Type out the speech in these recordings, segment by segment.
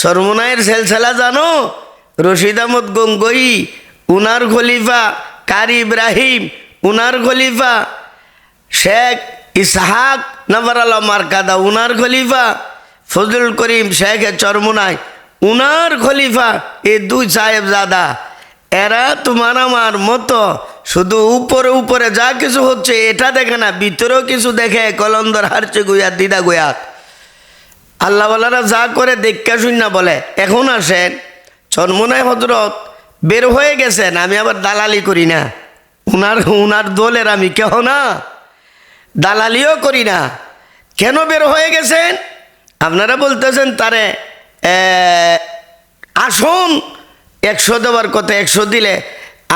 সরমুনায়ের সেলসেলা জানো? রশিদ আহমদ গঙ্গই, উনার খলিফা কারি ইব্রাহিম, উনার খলিফা শেখ ইসহাক নবরাল মার্কাদা, উনার খলিফা ফজলুল করিম শেখ চরমুনাই, উনার খলিফা এই দুই সাহেব সাহেবজাদা। এরা তোমার আমার মতো শুধু উপরে উপরে যা কিছু হচ্ছে, এটা দেখে না, ভিতরেও কিছু দেখে, কলন্দর হারচে গুয়াত দিদা গুয়াত আল্লাহওয়ালারা যা করে দেখা শূন্য বলে, এখন আসেন। চন্মনায় হজরত বের হয়ে গেছেন, আমি আবার দালালি করি না। উনার উনার দলের আমি কেহ না। দালালিও করি না। কেন বের হয়ে গেছেন? আপনারা বলতেছেন, তারে আসুন, একশো দেওয়ার কথা, একশো দিলে।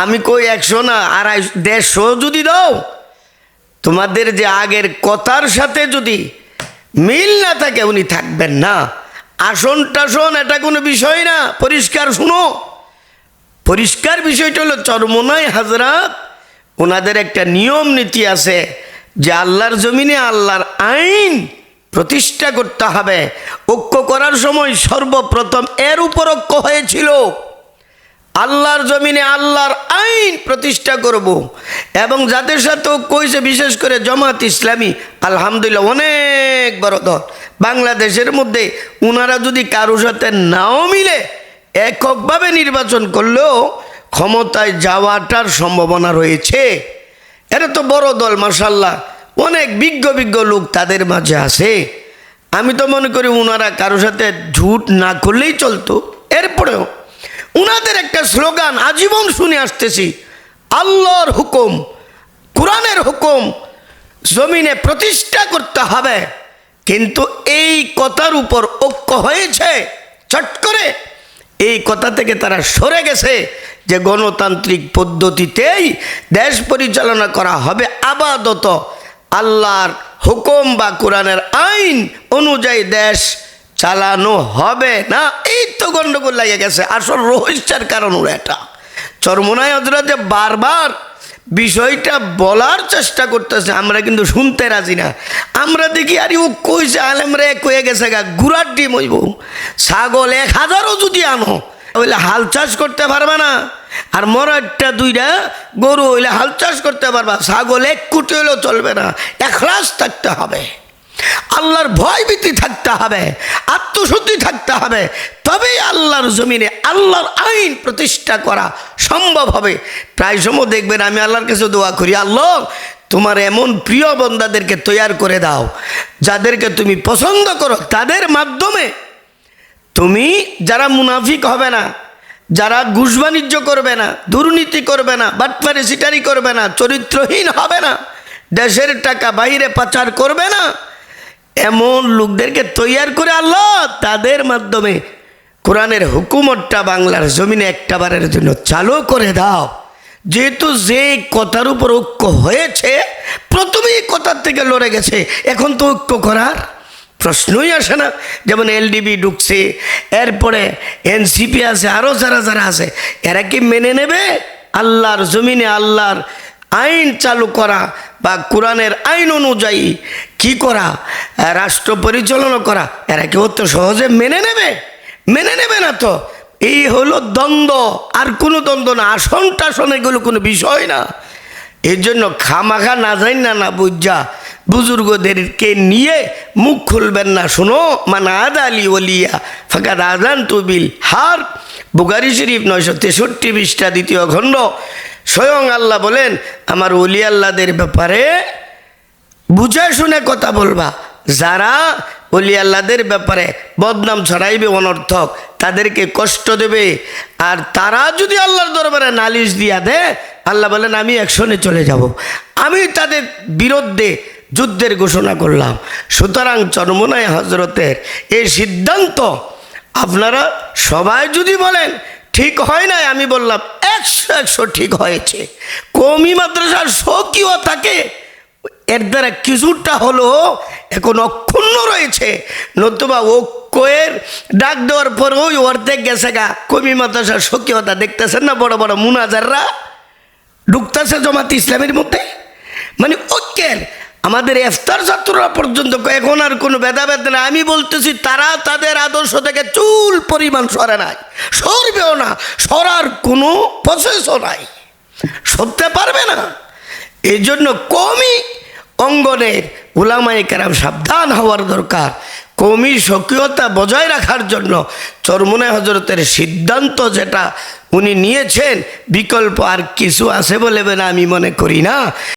আমি কই, একশো না আড়াই দেড়শো যদি দাও, তোমাদের যে আগের কথার সাথে যদি মিল না থাকে উনি থাকবেন না। আসন টাসন, এটা কোনো বিষয় না। পরিষ্কার শুনো। পরিষ্কার বিষয়টা হলো চরমনাই হাজরাত, ওনাদের একটা নিয়ম নীতি আছে যে আল্লাহর জমিনে আল্লাহর আইন প্রতিষ্ঠা করতে হবে। ঐক্য করার সময় সর্বপ্রথম এর উপর ঐক্য হয়েছিল। আল্লাহর জমিনে আল্লাহর আইন প্রতিষ্ঠা করব। এবং যাদের সাথে ঐক্য হয়েছে বিশেষ করে জমাত ইসলামী, আলহামদুলিল্লাহ অনেক বড় দল। বাংলাদেশের মধ্যে উনারা যদি কারোর সাথে নাও মিলে, এককভাবে নির্বাচন করলেও ক্ষমতায় যাওয়াটার সম্ভাবনা রয়েছে। এটা তো বড় দল মাসাল্লাহ অনেক বিজ্ঞ বিজ্ঞ লোক তাদের মাঝে আছে। আমি তো মনে করি উনারা কারোর সাথে ঝুট না করলেই চলতো। এরপরেও উনাদের একটা স্লোগান আজীবন শুনে আসতেছি। আল্লাহর হুকুম, কোরআনের হুকুম, জমিনে প্রতিষ্ঠা করতে হবে। কিন্তু এই কথার উপর ঐক্য হয়েছে চট করে। এই কথা থেকে তারা সরে গেছে যে গণতান্ত্রিক পদ্ধতিতেই দেশ পরিচালনা করা হবে আপাতত। আল্লাহর হুকুম বা কোরআনের আইন অনুযায়ী দেশ চালানো হবে না? এই তো গন্ডগোল লাগে গেছে। আসল রহস্যের কারণ এটা। চরমোনাই হজরত যে বারবার বিষয়টা বলার চেষ্টা করতেছে, আমরা কিন্তু শুনতে রাজি না। আমরা দেখি, আরে ও কইছে, আলেমরে কয়ে গেছে গা, গুড়ার ডিম হইব। ছাগল এক হাজারও যদি আনো ওইলে হাল চাষ করতে পারবে না। আর মরারটা দুইটা গরু হইলে হাল চাষ করতে পারবা। ছাগল এক কোটি হইলেও চলবে না। একলাস থাকতে হবে। আল্লাহর ভয় ভীতি থাকতে হবে, আত্মশুদ্ধি থাকতে হবে, তবেই আল্লাহর জমিনে আল্লাহর আইন প্রতিষ্ঠা করা সম্ভব হবে। প্রায় সময় দেখবেন আমি আল্লাহর কাছে দোয়া করি, আল্লাহ, তোমার এমন প্রিয় বন্দাদেরকে তৈয়ার করে দাও, যাদেরকে তুমি পছন্দ করো, তাদের মাধ্যমে তুমি যারা মুনাফিক হবে না, যারা ঘুষ বাণিজ্য করবে না, দুর্নীতি করবে না, বাটপারি সিটারি করবে না, চরিত্রহীন হবে না, দেশের টাকা বাইরে পাচার করবে না এমন লোকদেরকে তৈয়ার করে আল্লাহ তাদের মাধ্যমে কোরআনের হুকুমতটা বাংলার জমিনে একটা বারের জন্য চালু করে দাও। যেহেতু যে কথার উপর ঐক্য হয়েছে, প্রথমেই কথার থেকে লড়ে গেছে। এখন তো ঐক্য করার প্রশ্নই আসে না। যেমন এলডিবি ঢুকছে, এরপরে এনসিপি আছে আরও যারা যারা আছে, এরা কি মেনে নেবে? আল্লাহর জমিনে আল্লাহর আইন চালু করা বা কোরআনের আইন অনুযায়ী কি করা, রাষ্ট্র পরিচালনা করা, এরা কি অত সহজে মেনে নেবে? মেনে নেবে না তো। এই হলো দ্বন্দ্ব। আর কোনো দ্বন্দ্ব না। আসন টাসন এগুলো কোনো বিষয় না। এর জন্য খামাখা না যাই না না বুঝা। বুজুর্গদেরকে নিয়ে মুখ খুলবেন না। শোনো মানে আদ আলী ওলিয়া ফাঁকা আজান তুবিল হার। বুগারি শরীফ নয়শো তেষট্টি বিশটা দ্বিতীয় খণ্ড। স্বয়ং আল্লাহ বলেন, আমার অলি আল্লাহদের ব্যাপারে বুঝে শুনে কথা বলবা। যারা অলি আল্লাহদের ব্যাপারে বদনাম ছড়াইবে অনর্থক, তাদেরকে কষ্ট দেবে। আর তারা যদি আল্লাহর দরবারে নালিশ দিয়া দেয়, আল্লাহ বলেন, আমি অ্যাকশনে চলে যাব। আমি তাদের বিরুদ্ধে যুদ্ধের ঘোষণা করলাম। সুতরাং চরমনায় হজরতের এই সিদ্ধান্ত আপনারা সবাই যদি বলেন, ঠিক হয় নাই, আমি বললাম, একশো একশো ঠিক হয়েছে। কমি মাদ্রাসার শোকিও থাকে, এর দ্বারা কিছুটা হলো এখন অক্ষুণ্ণ রয়েছে। নতুবা ও ঐক্যের ডাক দেওয়ার পর ওই অর্ধেক গেছে গা। কমি মাদ্রাসার সক্রিয়তা দেখতেছেন না বড় বড় মুনাজাররা? ঢুকতেছে জমাত ইসলামের মধ্যে? আমাদের এফতার ছাত্ররা পর্যন্ত এখন আর কোনো ভেদাভেদ না আমি বলতেছি, তারা তাদের আদর্শ থেকে চুল পরিমাণ সরে নাই। সরবেও না, সরার কোনো প্রসেসও নাই। সরতে পারবে না। এই জন্য কমই অঙ্গনের উলামাই কেরাম সাবধান হওয়ার দরকার। কমি সক্রিয়তা বজায় রাখার জন্য চরমুনে হজরতের সিদ্ধান্ত যেটা উনি নিয়েছেন, বিকল্প আর কিছু আছে বলে না আমি মনে করি না।